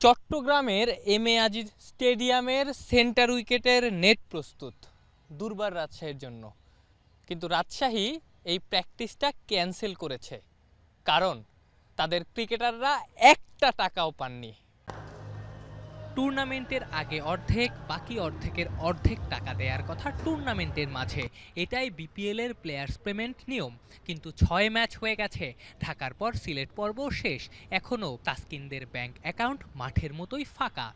চট্টগ্রামের M A Aziz স্টেডিয়ামের centre উইকেটের নেট প্রস্তুত দুর্বার রাজশাহীর জন্য। কিন্তু রাজশাহী এই প্র্যাকটিসটা ক্যান্সেল করেছে। কারণ তাদের ক্রিকেটাররা একটা টাকাও পাননি। টুর্নামেন্টের আগে অর্ধেক, বাকি অর্ধেকের অর্ধেক টাকা দেওয়ার কথা টুর্নামেন্টের মাঝে। এটাই বিপিএলের প্লেয়ার্স পেমেন্ট নিয়ম। কিন্তু ছয় ম্যাচ হয়ে গেছে। ঢাকার পর সিলেট পর্ব শেষ। এখনও তাসকিনদের ব্যাংক অ্যাকাউন্ট মাঠের মতোই ফাঁকা।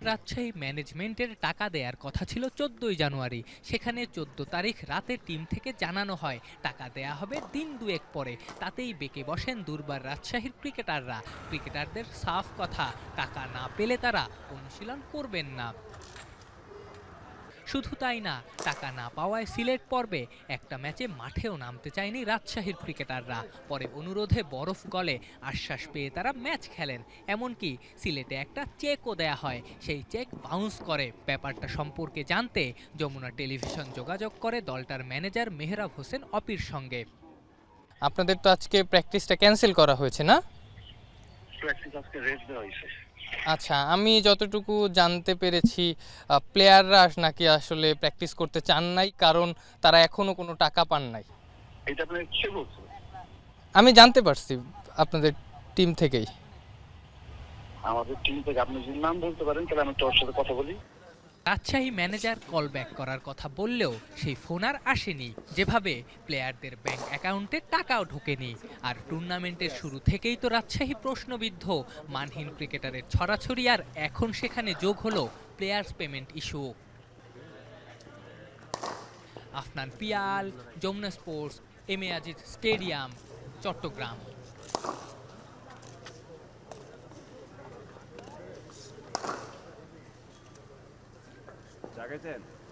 রাজশাহী ম্যানেজমেন্টের টাকা দেওয়ার কথা ছিল চোদ্দই জানুয়ারি। সেখানে চোদ্দ তারিখ রাতে টিম থেকে জানানো হয়, টাকা দেয়া হবে দিন দুয়েক পরে। তাতেই বেঁকে বসেন দুর্বার রাজশাহীর ক্রিকেটাররা। ক্রিকেটারদের সাফ কথা, টাকা না পেলে তারা অনুশীলন করবেন না। শুধু তাই না টাকা না পাওয়ায় সিলেট পর্বে একটা ম্যাচে মাঠেও নামতে চায়নি রাজশাহীর ক্রিকেটাররা। পরে অনুরোধে বরফ গলে আশ্বাস পেয়ে তারা ম্যাচ খেলেন। এমনকি সিলেটে একটা চেকও দেয়া হয় সেই চেক বাউন্স করে। ব্যাপারটা সম্পর্কে জানতে যমুনা টেলিভিশন যোগাযোগ করে দলটার ম্যানেজার মেহরাব হোসেন অপির সঙ্গে। আপনাদের তো আজকে প্র্যাকটিসটা ক্যান্সেল করা হয়েছে না? প্র্যাকটিস আজকে রেস্ট দেওয়া হয়েছে। আচ্ছা আমি যতটুকু জানতে পেরেছি প্লেয়াররা নাকি আসলে প্র্যাকটিস করতে চান নাই কারণ তারা এখনও কোনো টাকা পান নাই। এটা আমি জানতে পারছি আপনাদের টিম থেকেই। আমাদের টিম থেকে আপনি যদি নাম বলতে পারেন তাহলে আমি তোর সাথে কথা বলি। রাজশাহী ম্যানেজার কল ব্যাক করার কথা বললেও সেই ফোন আর আসেনি। যেভাবে প্লেয়ারদের ব্যাংক অ্যাকাউন্টে টাকাও ঢোকেনি। আর টুর্নামেন্টের শুরু থেকেই তো রাজশাহী প্রশ্নবিদ্ধ। মানহীন ক্রিকেটারের ছড়াছড়ি আর এখন সেখানে যোগ হলো players payment issue Afnan Piyal, Jamuna sports M A Aziz stadium Chattogram. Danke it.